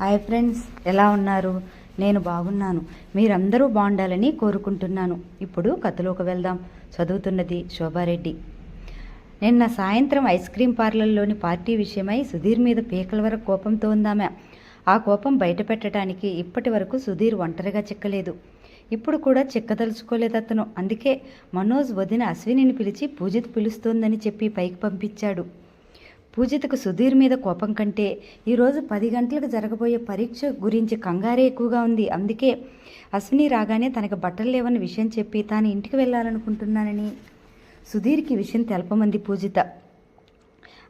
Hi friends ఎలా ఉన్నారు? నేను బాగున్నాను. మీరందరూ బాగుండాలని కోరుకుంటున్నాను. ఇప్పుడు కథలోకి వెళ్దాం. చదువుతున్నది శోభారెడ్డి. నిన్న సాయంత్రం ఐస్ క్రీం పార్లర్లోని పార్టీ విషయమై సుధీర్ మీద పీకల వరకు కోపంతో ఉందామె. ఆ కోపం బయట పెట్టడానికి ఇప్పటి వరకు సుధీర్ ఒంటరిగా చిక్కలేదు. ఇప్పుడు కూడా చిక్కదలుచుకోలేదు అతను. అందుకే మనోజ్ వదిన అశ్వినిని పిలిచి పూజిత్ పిలుస్తోందని చెప్పి పైకి పంపించాడు. పూజితకు సుధీర్ మీద కోపం కంటే ఈరోజు పది గంటలకు జరగబోయే పరీక్ష గురించి కంగారే ఎక్కువగా ఉంది. అందుకే అశ్విని రాగానే తనకు బట్టలు లేవన్న విషయం చెప్పి తాను ఇంటికి వెళ్ళాలనుకుంటున్నానని. సుధీర్కి విషయం తెలపమంది పూజిత.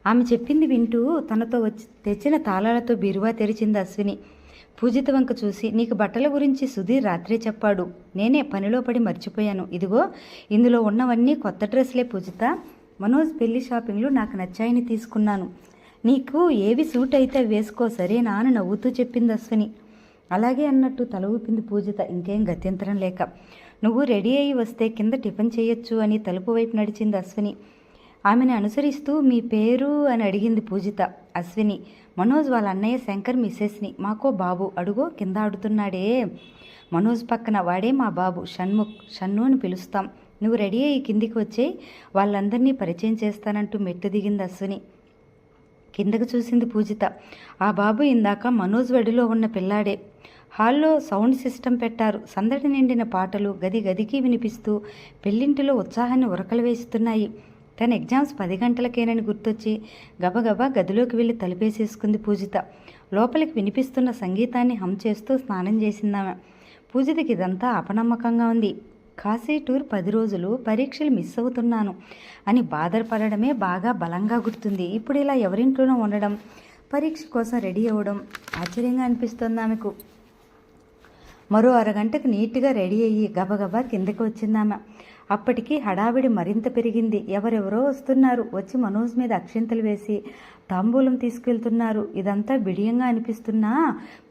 ఆమె చెప్పింది వింటూ తనతో వచ్చి తెచ్చిన తాళాలతో బీరువా తెరిచింది అశ్విని. పూజిత వంక చూసి నీకు బట్టల గురించి సుధీర్ రాత్రే చెప్పాడు. నేనే పనిలో పడి మర్చిపోయాను. ఇదిగో ఇందులో ఉన్నవన్నీ కొత్త డ్రెస్లే పూజిత. మనోజ్ పెళ్ళి షాపింగ్లో నాకు నచ్చాయని తీసుకున్నాను. నీకు ఏవి సూట్ అయితే వేసుకో సరేనా అని నవ్వుతూ చెప్పింది అశ్విని. అలాగే అన్నట్టు తల ఊపింది పూజిత ఇంకేం గత్యంతరం లేక. నువ్వు రెడీ అయ్యి వస్తే కింద టిఫిన్ చేయొచ్చు అని తలుపు వైపు నడిచింది అశ్విని. ఆమెను అనుసరిస్తూ మీ పేరు అని అడిగింది పూజిత. అశ్విని మనోజ్ వాళ్ళ అన్నయ్య శంకర్ మిస్సెస్ని. మాకో బాబు అడుగో కింద ఆడుతున్నాడే. మనోజ్ పక్కన వాడే మా బాబు షణ్ముఖ్ షన్ను అని పిలుస్తాం. నువ్వు రెడీ అయ్యి కిందికి వచ్చే వాళ్ళందరినీ పరిచయం చేస్తానంటూ మెట్టు దిగింది అశ్విని. కిందకు చూసింది పూజిత. ఆ బాబు ఇందాక మనోజ్ వడిలో ఉన్న పిల్లాడే. హాల్లో సౌండ్ సిస్టమ్ పెట్టారు. సందడి నిండిన పాటలు గది గదికి వినిపిస్తూ పెళ్ళింటిలో ఉత్సాహాన్ని ఉరకలు వేస్తున్నాయి. తన ఎగ్జామ్స్ పది గంటలకేనని గుర్తొచ్చి గబగబా గదిలోకి వెళ్ళి తలుపేసేసుకుంది పూజిత. లోపలికి వినిపిస్తున్న సంగీతాన్ని హమ్ చేస్తూ స్నానం చేసిందామె. పూజితకి ఇదంతా అపనమ్మకంగా ఉంది. కాశీ టూర్ పది రోజులు పరీక్షలు మిస్ అవుతున్నాను అని బాధపడడమే బాగా బలంగా గుర్తుంది. ఇప్పుడు ఇలా ఎవరింట్లోనో ఉండడం పరీక్ష కోసం రెడీ అవ్వడం ఆశ్చర్యంగా అనిపిస్తుంది ఆమెకు. మరో అరగంటకు నీట్గా రెడీ అయ్యి గబగబా కిందకి వచ్చిందామె అప్పటికి హడావిడి మరింత పెరిగింది. ఎవరెవరో వస్తున్నారు. వచ్చి మనోజ్ మీద అక్షింతలు వేసి తాంబూలం తీసుకెళ్తున్నారు. ఇదంతా బిడియంగా అనిపిస్తున్నా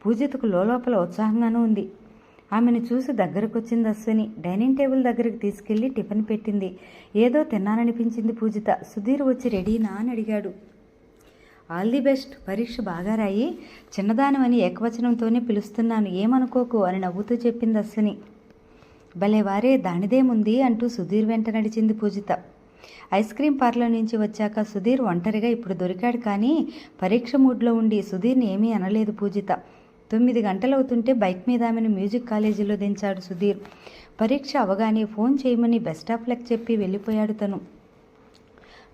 పూజితకు లోపల ఉత్సాహంగానూ ఉంది. ఆమెను చూసి దగ్గరకొచ్చింది అశ్విని. డైనింగ్ టేబుల్ దగ్గరికి తీసుకెళ్ళి టిఫిన్ పెట్టింది. ఏదో తిన్నాననిపించింది పూజిత. సుధీర్ వచ్చి రెడీనా అని అడిగాడు. All the best. పరీక్ష బాగా రాయి. చిన్నదానమని ఏకవచనంతోనే పిలుస్తున్నాను. ఏమనుకోకు అని నవ్వుతూ చెప్పింది అశ్విని. భలే వారే దానిదేముంది అంటూ సుధీర్ వెంట నడిచింది పూజిత. ఐస్ క్రీం పార్లర్ నుంచి వచ్చాక సుధీర్ ఒంటరిగా ఇప్పుడు దొరికాడు కానీ పరీక్ష మూడ్లో ఉండి సుధీర్ని ఏమీ అనలేదు పూజిత. తొమ్మిది గంటలవుతుంటే బైక్ మీద ఆమెను మ్యూజిక్ కాలేజీలో దించాడు సుధీర్. పరీక్ష అవగానే ఫోన్ చేయమని బెస్ట్ ఆఫ్ లక్ చెప్పి వెళ్ళిపోయాడు తను.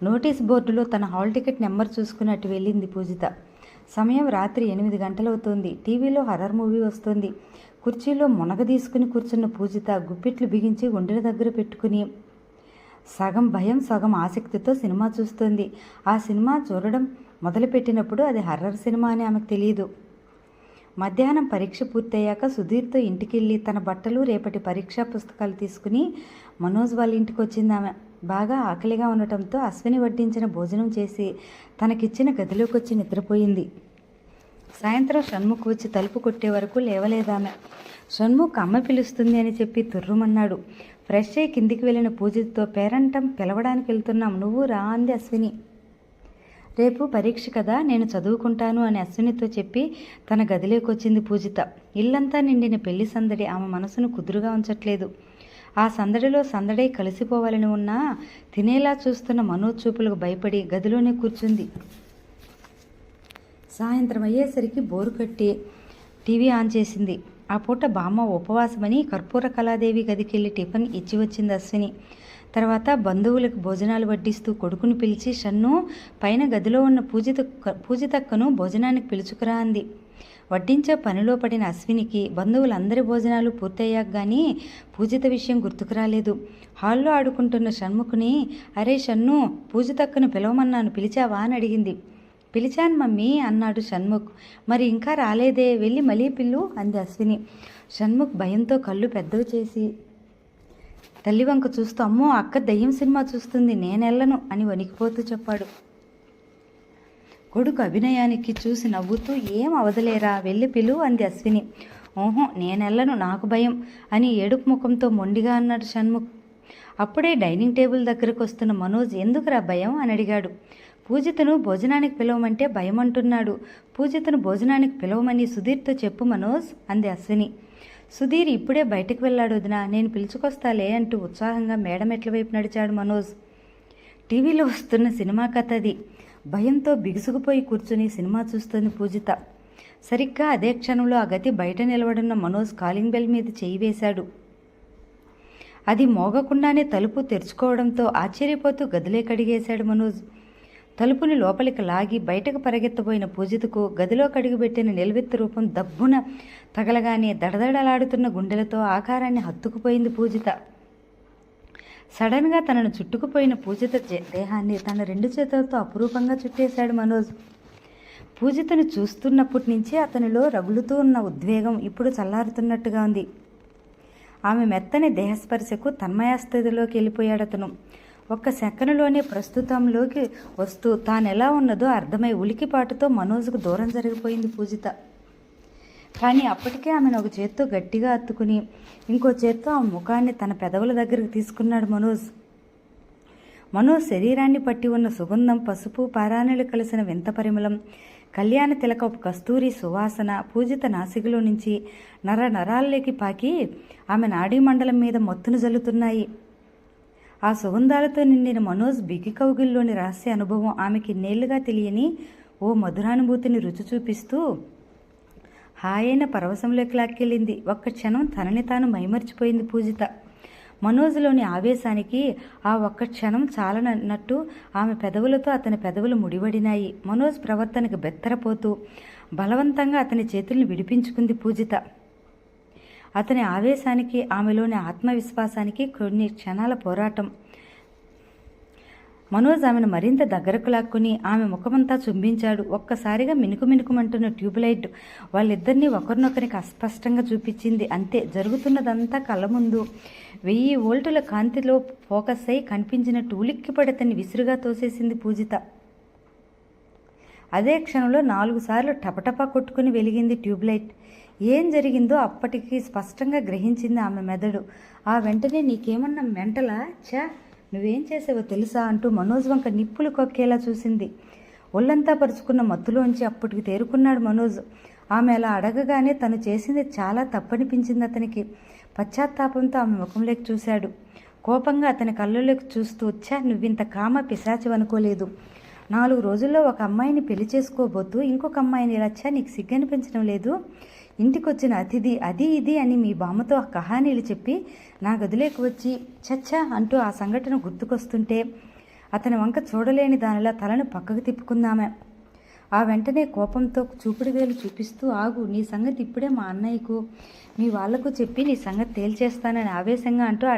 నోటీస్ బోర్డులో తన హాల్ టికెట్ నెంబర్ చూసుకుని అటు వెళ్ళింది పూజిత. సమయం రాత్రి ఎనిమిది గంటలవుతోంది. టీవీలో హర్రర్ మూవీ వస్తుంది. కుర్చీలో మునగ తీసుకుని కూర్చున్న పూజిత గుప్పిట్లు బిగించి గుండెల దగ్గర పెట్టుకుని సగం భయం సగం ఆసక్తితో సినిమా చూస్తుంది. ఆ సినిమా చూడడం మొదలుపెట్టినప్పుడు అది హర్రర్ సినిమా అని ఆమెకు తెలియదు మధ్యాహ్నం పరీక్ష పూర్తయ్యాక సుధీర్తో ఇంటికెళ్ళి తన బట్టలు రేపటి పరీక్షా పుస్తకాలు తీసుకుని మనోజ్ వాళ్ళ ఇంటికి వచ్చింది ఆమె. బాగా ఆకలిగా ఉండటంతో అశ్విని వడ్డించిన భోజనం చేసి తనకిచ్చిన గదిలోకి వచ్చి నిద్రపోయింది. సాయంత్రం షణ్ముఖ్ వచ్చి తలుపు కొట్టే వరకు లేవలేదామె. షణ్ముఖ్ అమ్మ పిలుస్తుంది అని చెప్పి తుర్రుమన్నాడు. ఫ్రెష్ అయ్యి కిందికి వెళ్ళిన పూజితతో పేరంటం పిలవడానికి వెళ్తున్నాం. నువ్వు రా అంది అశ్విని. రేపు పరీక్ష కదా నేను చదువుకుంటాను అని అశ్వినితో చెప్పి తన గదిలోకి వచ్చింది పూజిత. ఇల్లంతా నిండిన పెళ్ళి సందడి ఆమె మనసును కుదురుగా ఉంచట్లేదు. ఆ సందడిలో సందడే కలిసిపోవాలని ఉన్నా తినేలా చూస్తున్న మనోచూపులకు భయపడి గదిలోనే కూర్చుంది. సాయంత్రం అయ్యేసరికి బోరు కట్టి టీవీ ఆన్ చేసింది. ఆ పూట బామ్మ ఉపవాసమని కర్పూర కళాదేవి గదికెళ్ళి టిఫిన్ ఇచ్చి వచ్చింది అశ్విని. తర్వాత బంధువులకు భోజనాలు వడ్డిస్తూ కొడుకుని పిలిచి షన్ను పైన గదిలో ఉన్న పూజిత పూజితక్కను భోజనానికి పిలుచుకురా అంది. వడ్డించే పనిలో పడిన అశ్వినికి బంధువులందరి భోజనాలు పూర్తయ్యాక కానీ పూజిత విషయం గుర్తుకు రాలేదు. హాల్లో ఆడుకుంటున్న షణ్ముఖుని అరే షన్ను పూజితక్కను పిలవమన్నాను పిలిచావా అని అడిగింది. పిలిచాను మమ్మీ అన్నాడు షణ్ముఖ్. మరి ఇంకా రాలేదే వెళ్ళి మళ్ళీ పిల్లు అంది అశ్విని. షణ్ముఖ్ భయంతో కళ్ళు పెద్దవి చేసి తల్లి వంక చూస్తూ అమ్మో అక్క దయ్యం సినిమా చూస్తుంది నేనెళ్ళను అని వణికిపోతూ చెప్పాడు. కొడుకు అభినయానికి చూసి నవ్వుతూ ఏం అవదలేరా వెళ్ళి పిలు అంది అశ్విని. ఓహో నేనెళ్ళను నాకు భయం అని ఏడుపు ముఖంతో మొండిగా అన్నాడు షణ్ముఖ్. అప్పుడే డైనింగ్ టేబుల్ దగ్గరకు వస్తున్న మనోజ్ ఎందుకురా భయం? అని అడిగాడు. పూజితను భోజనానికి పిలవమంటే భయం అంటున్నాడు పూజితను భోజనానికి పిలవమని సుధీర్తో చెప్పు మనోజ్ అంది అశ్విని. సుధీర్ ఇప్పుడే బయటకు వెళ్ళాడు వదినా. నేను పిలుచుకొస్తాలే అంటూ ఉత్సాహంగా మేడమెట్ల వైపు నడిచాడు మనోజ్. టీవీలో వస్తున్న సినిమా కథ అది. భయంతో బిగుసుకుపోయి కూర్చుని సినిమా చూస్తుంది పూజిత. సరిగ్గా అదే క్షణంలో ఆ గతి బయట నిలబడున్న మనోజ్ కాలింగ్ బెల్ మీద చేయి వేశాడు. అది మోగకుండానే తలుపు తెరుచుకోవడంతో ఆశ్చర్యపోతూ గదిలే కడిగేశాడు మనోజ్. తలుపుని లోపలికి లాగి బయటకు పరిగెత్తబోయిన పూజితకు గదిలో కడిగిపెట్టిన నిలవెత్తు రూపం దబ్బున తగలగానే దడదడలాడుతున్న గుండెలతో ఆకారాన్ని హత్తుకుపోయింది పూజిత. సడన్గా తనను చుట్టుకుపోయిన పూజిత దేహాన్ని తన రెండు చేతులతో అపురూపంగా చుట్టేశాడు మనోజ్. పూజితను చూస్తున్నప్పటి నుంచే అతనిలో రగులుతూ ఉన్న ఉద్వేగం ఇప్పుడు చల్లారుతున్నట్టుగా ఉంది. ఆమె మెత్తని దేహస్పర్శకు తన్మయాస్థితిలోకి వెళ్ళిపోయాడు అతను ఒక్క సెకనులోనే ప్రస్తుతంలోకి వస్తూ తానెలా ఉన్నదో అర్థమై ఉలికిపాటుతో మనోజ్కు దూరం జరిగిపోయింది పూజిత. కానీ అప్పటికే ఆమెను ఒక చేత్తో గట్టిగా అత్తుకుని ఇంకో చేత్తో ఆ ముఖాన్ని తన పెదవుల దగ్గరకు తీసుకున్నాడు మనోజ్. మనోజ్ శరీరాన్ని పట్టి ఉన్న సుగంధం పసుపు పారాణులు కలిసిన వింత పరిమళం కళ్యాణ తిలకపు కస్తూరి సువాసన పూజిత నాసికలో నుంచి నర నరాల్లోకి పాకి ఆమె నాడీ మండలం మీద మత్తును జల్లుతున్నాయి. ఆ సుగంధాలతో నిండిన మనోజ్ బిగి కౌగిల్లోని రహస్య అనుభవం ఆమెకి నేళ్ళుగా తెలియని ఓ మధురానుభూతిని రుచి చూపిస్తూ హాయైన పరవశంలోకి లాక్కెళ్ళింది. ఒక్క క్షణం తనని తాను మైమర్చిపోయింది పూజిత. మనోజ్లోని ఆవేశానికి ఆ ఒక్క క్షణం చాలనట్టు ఆమె పెదవులతో అతని పెదవులు ముడివడినాయి మనోజ్ ప్రవర్తనకు బెత్తరపోతూ బలవంతంగా అతని చేతుల్ని విడిపించుకుంది పూజిత. అతని ఆవేశానికి ఆమెలోని ఆత్మవిశ్వాసానికి కొన్ని క్షణాల పోరాటం. మనోజ్ ఆమెను మరింత దగ్గరకు లాక్కుని ఆమె ముఖమంతా చుంబించాడు. ఒక్కసారిగా మినుకు మినుకుమంటున్న ట్యూబ్లైట్ వాళ్ళిద్దరినీ ఒకరినొకరికి అస్పష్టంగా చూపించింది. అంతే జరుగుతున్నదంతా కళ్ళ ముందు. వెయ్యి వోల్టుల కాంతిలో ఫోకస్ అయి కనిపించిన ఉలిక్కిపడి అతన్ని విసురుగా తోసేసింది పూజిత. అదే క్షణంలో నాలుగు సార్లు టపటపా కొట్టుకుని వెలిగింది ట్యూబ్లైట్. ఏం జరిగిందో అప్పటికి స్పష్టంగా గ్రహించింది ఆమె మెదడు. ఆ వెంటనే నీకేమన్నా మెంటలా? ఛా! నువ్వేం చేసావో తెలుసా? అంటూ మనోజ్ వంక నిప్పులు కొక్కేలా చూసింది. ఒళ్ళంతా పరుచుకున్న మత్తులోంచి అప్పటికి తేరుకున్నాడు మనోజ్. ఆమె అలా అడగగానే తను చేసింది చాలా తప్పనిపించింది అతనికి. పశ్చాత్తాపంతో ఆమె ముఖంలోకి చూశాడు. కోపంగా అతని కళ్ళలోకి చూస్తూ వచ్చా నువ్వింత కామ పిశాచం అనుకోలేదు. నాలుగు రోజుల్లో ఒక అమ్మాయిని పెళ్ళి చేసుకోబోతూ ఇంకొక అమ్మాయిని ఇలా ఛా! నీకు సిగ్గనిపించడం లేదు? ఇంటికొచ్చిన అతిథి అది ఇది అని మీ బామ్మతో ఆ కహానీలు చెప్పి నా గదిలోకి వచ్చి చచ్చా అంటూ ఆ సంఘటన గుర్తుకొస్తుంటే అతని వంక చూడలేని దానిలా తలను పక్కకు తిప్పుకుందామే. ఆ వెంటనే కోపంతో చూపుడు వేలు చూపిస్తూ ఆగు నీ సంగతి ఇప్పుడే మా అన్నయ్యకు. మీ వాళ్ళకు చెప్పి నీ సంగతి తేల్చేస్తానని ఆవేశంగా అంటూ ఆ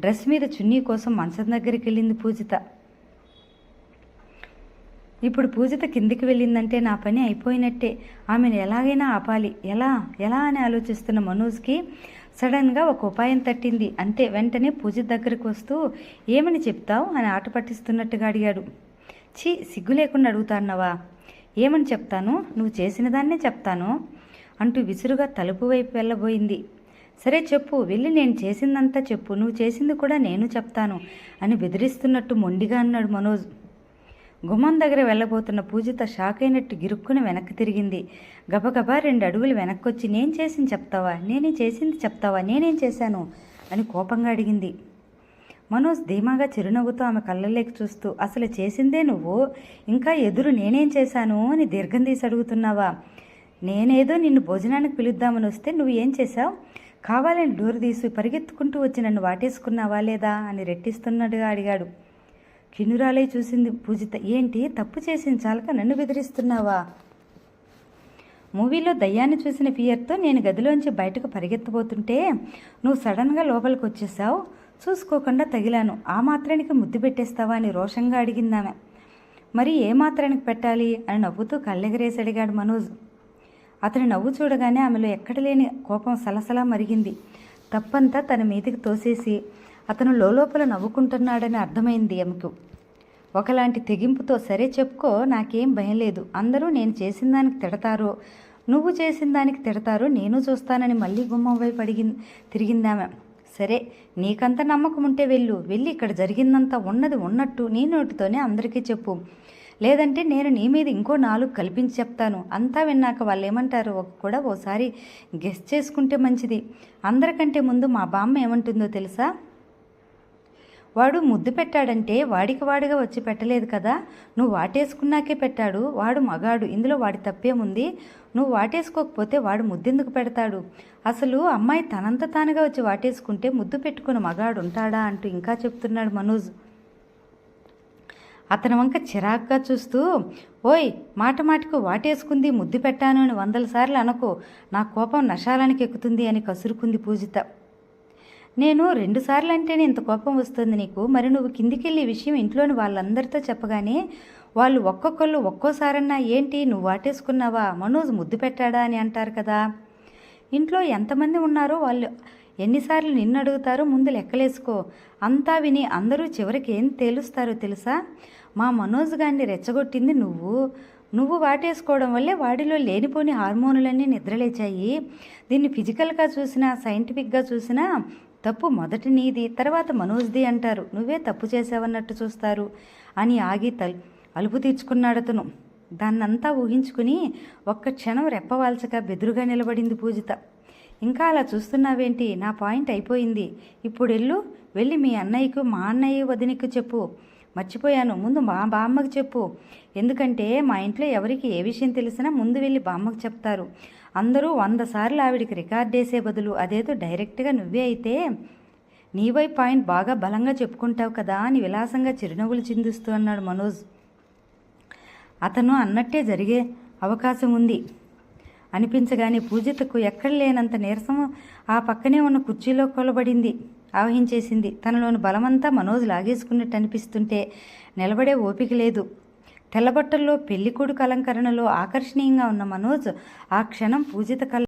డ్రెస్ మీద చున్నీ కోసం మంచం దగ్గరికి వెళ్ళింది పూజిత. ఇప్పుడు పూజిత కిందికి వెళ్ళిందంటే నా పని అయిపోయినట్టే. ఆమెను ఎలాగైనా ఆపాలి. ఎలా? ఎలా అని ఆలోచిస్తున్న మనోజ్కి సడన్గా ఒక ఉపాయం తట్టింది. అంతే వెంటనే పూజిత దగ్గరికి వస్తూ ఏమని చెప్తావు? అని ఆట పట్టిస్తున్నట్టుగా అడిగాడు. ఛీ సిగ్గు లేకుండా అడుగుతాన్నవా ఏమని చెప్తాను? నువ్వు చేసిన దాన్నే చెప్తాను? అంటూ విసురుగా తలుపు వైపు వెళ్ళబోయింది. సరే చెప్పు వెళ్ళి నేను చేసిందంతా చెప్పు. నువ్వు చేసింది కూడా నేను చెప్తాను అని బెదిరిస్తున్నట్టు మొండిగా అన్నాడు మనోజ్. గుమ్మం దగ్గర వెళ్ళబోతున్న పూజిత షాక్ అయినట్టు గిరుక్కుని వెనక్కి తిరిగింది. గబగబా రెండు అడుగులు వెనక్కొచ్చి నేను చేసింది చెప్తావా? నేనే చేసింది చెప్తావా? నేనేం చేశాను? అని కోపంగా అడిగింది. మనోజ్ ధీమాగా చిరునవ్వుతో ఆమె కళ్ళలోకి చూస్తూ అసలు చేసిందే నువ్వు? ఇంకా ఎదురు నేనేం చేశాను? అని దీర్ఘం తీసి అడుగుతున్నావా? నేనేదో నిన్ను భోజనానికి పిలుద్దామని వస్తే నువ్వు ఏం చేశావు? కావాలని డోర్ తీసి పరిగెత్తుకుంటూ వచ్చి నన్ను వాటేసుకున్నావా లేదా? అని రెట్టిస్తున్నట్టుగా అడిగాడు. కిన్నురాలే చూసింది పూజిత. ఏంటి? తప్పు చేసిన చాలక నన్ను బెదిరిస్తున్నావా? మూవీలో దయ్యాన్ని చూసిన ఫియర్తో నేను గదిలోంచి బయటకు పరిగెత్తబోతుంటే నువ్వు సడన్గా లోపలికి వచ్చేసావు. చూసుకోకుండా తగిలాను. ఆ మాత్రానికి ముద్దు పెట్టేస్తావా అని రోషంగా అడిగిందామె మరి ఏ మాత్రానికి పెట్టాలి అని నవ్వుతూ కళ్ళెగరేసి అడిగాడు మనోజ్. అతని నవ్వు చూడగానే ఆమెలో ఎక్కడ లేని కోపం సలసలా మరిగింది. తప్పంతా తన మీదకి తోసేసి అతను లోపల నవ్వుకుంటున్నాడని అర్థమైంది ఆమెకు ఒకలాంటి తెగింపుతో సరే చెప్పుకో నాకేం భయం లేదు. అందరూ నేను చేసిన దానికి తిడతారో నువ్వు చేసిన దానికి తిడతారో నేను చూస్తానని మళ్ళీ గుమ్మం వైపు అడిగి తిరిగిందామె. సరే నీకంత నమ్మకం ఉంటే వెళ్ళు. వెళ్ళి ఇక్కడ జరిగిందంతా ఉన్నది ఉన్నట్టు నీ నోటితోనే అందరికీ చెప్పు. లేదంటే నేను నీ మీద ఇంకో నాలుగు కల్పించి చెప్తాను. అంతా విన్నాక వాళ్ళు ఏమంటారు కూడా ఓసారి గెస్ట్ చేసుకుంటే మంచిది. అందరికంటే ముందు మా బామ్మ ఏమంటుందో తెలుసా? వాడు ముద్దు పెట్టాడంటే వాడికి వాడిగా వచ్చి పెట్టలేదు కదా. నువ్వు వాటేసుకున్నాకే పెట్టాడు. వాడు మగాడు. ఇందులో వాడి తప్పేముంది? నువ్వు వాటేసుకోకపోతే వాడు ముద్దెందుకు పెడతాడు? అసలు అమ్మాయి తనంత తానుగా వచ్చి వాటేసుకుంటే ముద్దు పెట్టుకుని మగాడు ఉంటాడా అంటూ ఇంకా చెప్తున్నాడు మనోజ్. అతని వంక చిరాగ్గా చూస్తూ ఓయ్ మాట మాటకు వాటేసుకుంది ముద్దు పెట్టాను అని వందల సార్లు అనకు. నా కోపం నశాలానికి ఎక్కుతుంది అని కసురుకుంది పూజిత. నేను రెండుసార్లు అంటేనే ఇంత కోపం వస్తుంది నీకు. మరి నువ్వు కిందికెళ్ళి విషయం ఇంట్లోని వాళ్ళందరితో చెప్పగానే వాళ్ళు ఒక్కొక్కళ్ళు ఒక్కోసారన్నా ఏంటి నువ్వు వాటేసుకున్నావా? మనోజ్ ముద్దు పెట్టాడా అని అంటారు కదా. ఇంట్లో ఎంతమంది ఉన్నారో వాళ్ళు ఎన్నిసార్లు నిన్ను అడుగుతారో ముందు లెక్కలేసుకో. అంతా విని అందరూ చివరికి ఏం తేలుస్తారో తెలుసా? మా మనోజ్ గారిని రెచ్చగొట్టింది నువ్వు. నువ్వు వాటేసుకోవడం వల్లే వాడిలో లేనిపోని హార్మోనులన్నీ నిద్రలేచాయి. దీన్ని ఫిజికల్గా చూసినా సైంటిఫిక్గా చూసినా తప్పు మొదటి నీది తర్వాత మనోజ్ది అంటారు. నువ్వే తప్పు చేసావన్నట్టు చూస్తారు. అని ఆగి తల్ అలుపు తీర్చుకున్నాడు అతను దాన్నంతా ఊహించుకుని ఒక్క క్షణం రెప్పవాల్చక బెదురుగా నిలబడింది పూజిత. ఇంకా అలా చూస్తున్నావేంటి? నా పాయింట్ అయిపోయింది. ఇప్పుడు వెళ్ళు వెళ్ళి మీ అన్నయ్యకు మా అన్నయ్య వదినకు చెప్పు. మర్చిపోయాను. ముందు మా బామ్మకు చెప్పు. ఎందుకంటే మా ఇంట్లో ఎవరికి ఏ విషయం తెలిసినా ముందు వెళ్ళి బామ్మకు చెప్తారు. అందరూ వంద సార్లు ఆవిడికి రికార్డ్ చేసే బదులు అదేదో డైరెక్ట్గా నువ్వే అయితే నీవై పాయింట్ బాగా బలంగా చెప్పుకుంటావు కదా అని విలాసంగా చిరునవ్వులు చిందిస్తూ అన్నాడు మనోజ్. అతను అన్నట్టే జరిగే అవకాశం ఉంది. అనిపించగానే పూజితకు ఎక్కడ లేనంత నీరసం ఆ పక్కనే ఉన్న కుర్చీలో కొలబడింది. ఆవహించేసింది. తనలోని బలమంతా మనోజ్ లాగేసుకున్నట్టు అనిపిస్తుంటే నిలబడే ఓపిక లేదు. తెల్లబట్టల్లో పెళ్ళికొడుకు అలంకరణలో ఆకర్షణీయంగా ఉన్న మనోజ్ ఆ క్షణం పూజిత కళ